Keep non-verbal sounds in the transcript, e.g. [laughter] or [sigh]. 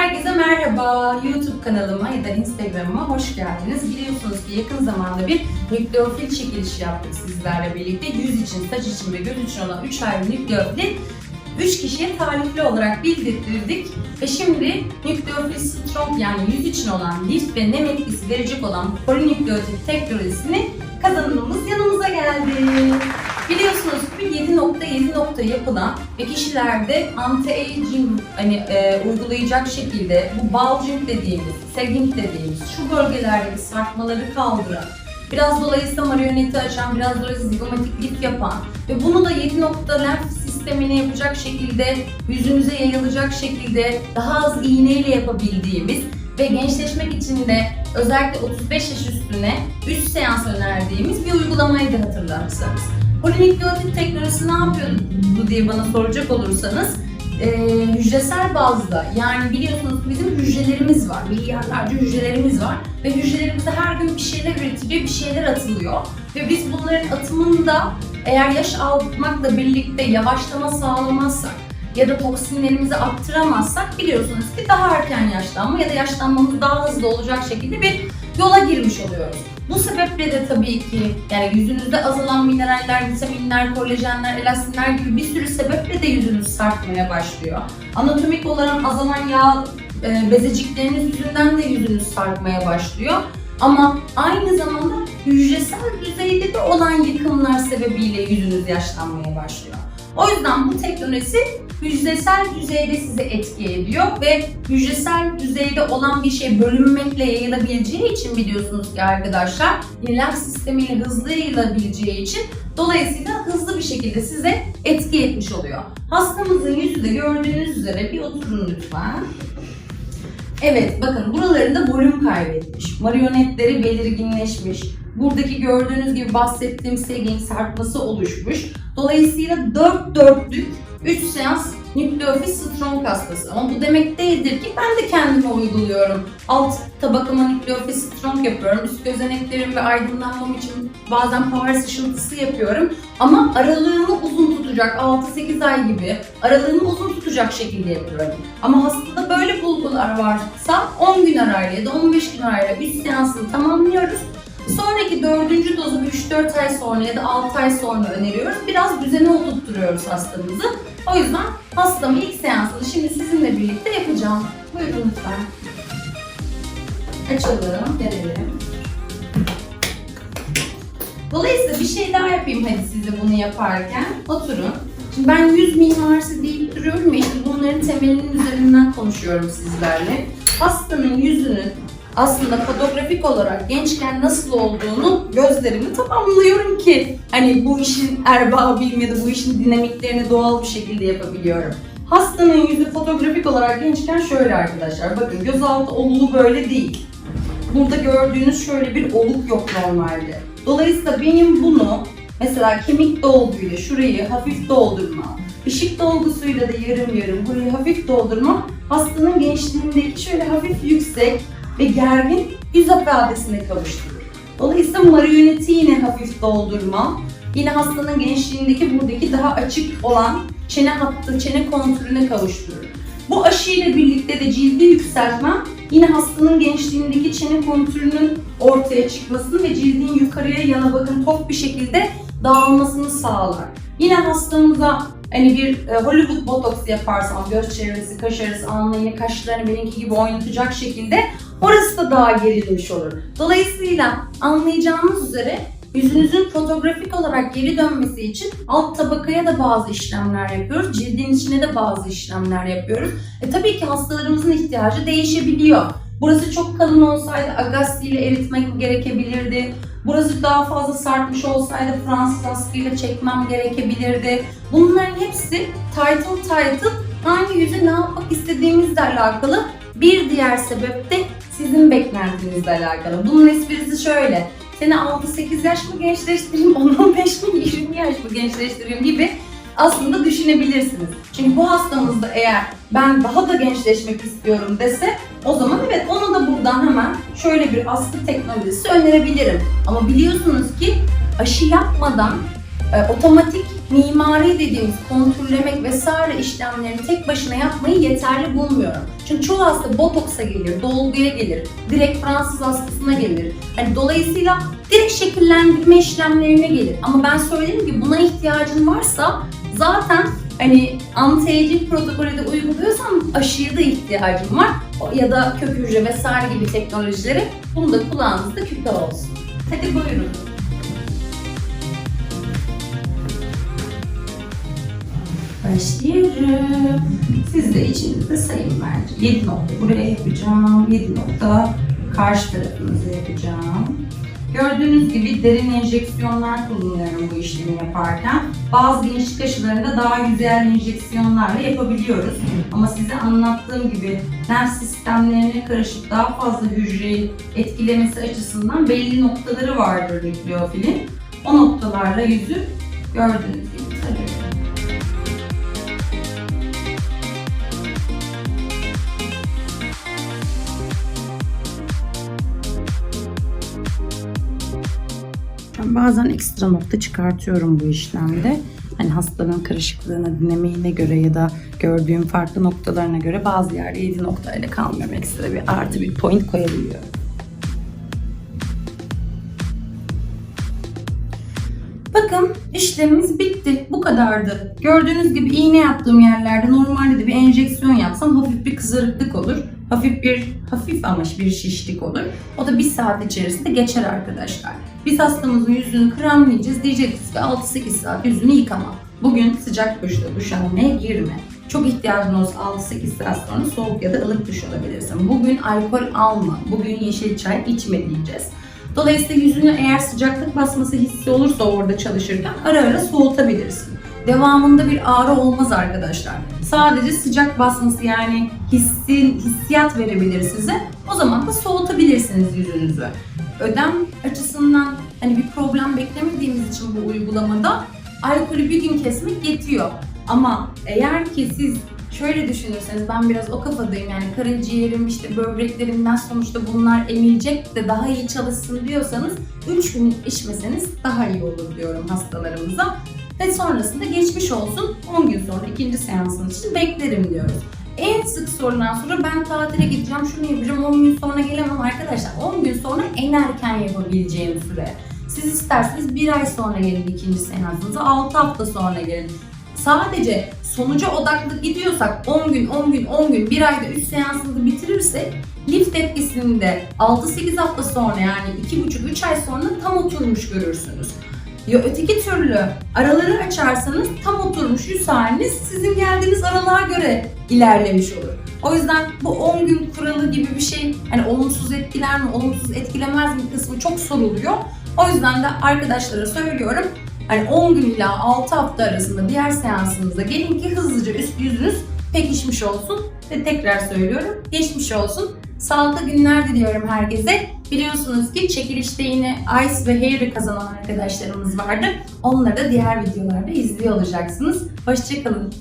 Herkese merhaba. YouTube kanalıma ya da Instagram'ıma hoş geldiniz. Biliyorsunuz ki yakın zamanda bir nükleofil çekilişi yaptık sizlerle birlikte. Yüz için, saç için ve göz için olan 3 ayrı nükleofil 3 kişiye tarifli olarak bildirdik ve şimdi nükleofil strong yani yüz için olan lif ve nem etkisi verecek olan polinükleotit teknolojisini kazanımımız yanımıza geldi. Biliyorsunuz ki 7.7 nokta yapılan ve kişilerde anti-aging hani e, uygulayacak şekilde bu bulging dediğimiz, sagging dediğimiz şu bölgelerdeki sarkmaları kaldıran, biraz dolayısıyla marioneti açan, biraz dolayısıyla zigomatik lif yapan ve bunu da 7 nokta lenf sistemini yapacak şekilde, yüzünüze yayılacak şekilde daha az iğneyle yapabildiğimiz ve gençleşmek için de özellikle 35 yaş üstüne 3 seans önerdiğimiz bir uygulamayı da hatırlarsanız. Polinükleotit teknolojisi ne yapıyordu diye bana soracak olursanız e, hücresel bazda yani biliyorsunuz bizim hücrelerimiz var, milyarlarca hücrelerimiz var ve hücrelerimizde her gün bir şeyler üretiliyor, bir şeyler atılıyor. Ve biz bunların atımında eğer yaş almakla birlikte yavaşlama sağlamazsak ya da toksinlerimizi arttıramazsak biliyorsunuz ki daha erken yaşlanma ya da yaşlanmamız daha hızlı olacak şekilde bir yola girmiş oluyoruz. Bu sebeple de tabii ki yani yüzünüzde azalan mineraller, vitaminler, kolajenler, elastinler gibi bir sürü sebeple de yüzünüz sarkmaya başlıyor. Anatomik olarak azalan yağ e, bezecikleriniz yüzünden de yüzünüz sarkmaya başlıyor. Ama aynı zamanda hücresel düzeyde de olan yıkımlar sebebiyle yüzünüz yaşlanmaya başlıyor. O yüzden bu teknolojisi hücresel düzeyde sizi etki ediyor ve hücresel düzeyde olan bir şey bölünmekle yayılabileceği için biliyorsunuz ki arkadaşlar yenilem sistemiyle hızlı yayılabileceği için dolayısıyla hızlı bir şekilde size etki etmiş oluyor. Hastamızın yüzü de gördüğünüz üzere bir oturun lütfen. Evet bakın buralarında volüm kaybetmiş. Marionetleri belirginleşmiş. Buradaki gördüğünüz gibi bahsettiğim sagging sarkması oluşmuş. Dolayısıyla 4 dörtlük 3 seans nükleofil strong hastası. Ama bu demek değildir ki ben de kendime uyguluyorum. Alt tabakama nükleofil strong yapıyorum. Üst gözeneklerim ve aydınlanmam için bazen power sıçıntısı yapıyorum. Ama aralığımı uzun tutacak 6-8 ay gibi aralığımı uzun tutacak şekilde yapıyorum. Ama hastada böyle bulgular varsa 10 gün arayla ya da 15 gün arayla 3 seansını tamamlıyoruz. Sonraki dördüncü dozu 3-4 ay sonra ya da 6 ay sonra öneriyoruz. Biraz düzene oturtturuyoruz hastamızı. O yüzden hastamın ilk seansını şimdi sizinle birlikte yapacağım. Buyurun lütfen. Açalım, verelim. Dolayısıyla bir şey daha yapayım hadi size bunu yaparken. Oturun. Şimdi ben yüz mimarisi deyip duruyorum ya bunların temelinin üzerinden konuşuyorum sizlerle. Hastanın yüzünün aslında fotografik olarak gençken nasıl olduğunu gözlerimi tamamlıyorum ki hani bu işin erbabıyım ya da bu işin dinamiklerini doğal bir şekilde yapabiliyorum. Hastanın yüzü fotografik olarak gençken şöyle arkadaşlar. Bakın gözaltı olulu böyle değil. Burada gördüğünüz şöyle bir oluk yok normalde. Dolayısıyla benim bunu mesela kemik dolguyla şurayı hafif doldurma, ışık dolgusuyla da yarım yarım burayı hafif doldurma hastanın gençliğindeki şöyle hafif yüksek ve gergin yüz ifadesine kavuşturur. Dolayısıyla marioneti yine hafif doldurma, yine hastanın gençliğindeki buradaki daha açık olan çene hattı, çene kontürüne kavuşturur. Bu aşı ile birlikte de cildi yükseltme yine hastanın gençliğindeki çene kontürünün ortaya çıkmasını ve cildin yukarıya yana bakın tok bir şekilde dağılmasını sağlar. Yine hastamıza hani bir e, Hollywood botoks yaparsam göz çevresi, kaş arası, alnı kaşlarını benimki gibi oynatacak şekilde orası da daha gerilmiş olur. Dolayısıyla anlayacağınız üzere yüzünüzün fotoğrafik olarak geri dönmesi için alt tabakaya da bazı işlemler yapıyoruz. Cildin içine de bazı işlemler yapıyoruz. E tabii ki hastalarımızın ihtiyacı değişebiliyor. Burası çok kalın olsaydı Agassi ile eritmek gerekebilirdi. Burası daha fazla sarkmış olsaydı Fransız askıyla çekmem gerekebilirdi. Bunların hepsi title title hangi yüzü ne yapmak istediğimizle alakalı. Bir diğer sebep de sizin beklentinizle alakalı. Bunun esprisi şöyle. Seni 6-8 yaş mı gençleştireyim, [laughs] 10-15 mi, 20 yaş mı gençleştireyim gibi aslında düşünebilirsiniz. Çünkü bu hastamızda eğer ben daha da gençleşmek istiyorum dese o zaman evet onu da buradan hemen şöyle bir askı teknolojisi önerebilirim. Ama biliyorsunuz ki aşı yapmadan e, otomatik mimari dediğimiz kontürlemek vesaire işlemlerini tek başına yapmayı yeterli bulmuyorum. Çünkü çoğu hasta botoksa gelir, dolguya gelir, direkt Fransız hastasına gelir. Hani dolayısıyla direkt şekillendirme işlemlerine gelir. Ama ben söylediğim gibi buna ihtiyacın varsa zaten hani anti-aging protokolü de uyguluyorsam aşıya da ihtiyacım var. Ya da kök hücre vesaire gibi teknolojileri bunu da kulağınızda küpe olsun. Hadi buyurun. Başlıyorum. Siz de içinizde sayın bence. 7 nokta buraya yapacağım. 7 nokta karşı tarafınıza yapacağım. Gördüğünüz gibi derin enjeksiyonlar kullanıyorum bu işlemi yaparken. Bazı gençlik aşılarında daha güzel enjeksiyonlarla yapabiliyoruz. Ama size anlattığım gibi nerv sistemlerine karışıp daha fazla hücreyi etkilemesi açısından belli noktaları vardır nükleofilin. O noktalarla yüzü gördüğünüz gibi bazen ekstra nokta çıkartıyorum bu işlemde. Hani hastanın karışıklığına, dinlemeğine göre ya da gördüğüm farklı noktalarına göre bazı yerde 7 noktayla kalmıyorum. Ekstra bir artı bir point koyabiliyorum. Bakın işlemimiz bitti. Bu kadardı. Gördüğünüz gibi iğne yaptığım yerlerde normalde de bir enjeksiyon yapsam hafif bir kızarıklık olur. Hafif bir, hafif ama bir şişlik olur. O da bir saat içerisinde geçer arkadaşlar. Biz hastamızın yüzünü kremleyeceğiz. Diyeceğiz ki 6-8 saat yüzünü yıkama. Bugün sıcak duşta duş almaya girme. Çok ihtiyacın olsa 6-8 saat sonra soğuk ya da ılık duş alabilirsin. Bugün alkol alma, bugün yeşil çay içme diyeceğiz. Dolayısıyla yüzüne eğer sıcaklık basması hissi olursa orada çalışırken ara ara soğutabilirsin. Devamında bir ağrı olmaz arkadaşlar. Sadece sıcak basması yani hissin, hissiyat verebilir size. O zaman da soğutabilirsiniz yüzünüzü. Ödem açısından hani bir problem beklemediğimiz için bu uygulamada alkolü bir gün kesmek yetiyor. Ama eğer ki siz şöyle düşünürseniz ben biraz o kafadayım yani karaciğerim işte böbreklerimden sonuçta bunlar emilecek de daha iyi çalışsın diyorsanız 3 gün içmeseniz daha iyi olur diyorum hastalarımıza. Ve sonrasında geçmiş olsun 10 gün sonra ikinci seansın için beklerim diyoruz. En sık sorulan soru ben tatile gideceğim şunu yapacağım 10 gün sonra gelemem arkadaşlar. 10 gün sonra en erken yapabileceğim süre. Siz isterseniz bir ay sonra gelin ikinci seansınıza, 6 hafta sonra gelin. Sadece sonuca odaklı gidiyorsak 10 gün, 10 gün, 10 gün, bir ayda 3 seansını bitirirsek lift etkisini de 6-8 hafta sonra yani 2,5-3 ay sonra tam oturmuş görürsünüz. Ya öteki türlü araları açarsanız tam oturmuş yüz haliniz sizin geldiğiniz aralığa göre ilerlemiş olur. O yüzden bu 10 gün kuralı gibi bir şey hani olumsuz etkiler mi, olumsuz etkilemez mi kısmı çok soruluyor. O yüzden de arkadaşlara söylüyorum Hani 10 gün ila 6 hafta arasında diğer seansınıza gelin ki hızlıca üst yüzünüz pekişmiş olsun. Ve tekrar söylüyorum geçmiş olsun. Sağlıklı günler diliyorum herkese. Biliyorsunuz ki çekilişte yine Ice ve Hair'ı kazanan arkadaşlarımız vardı. Onları da diğer videolarda izliyor olacaksınız. Hoşçakalın.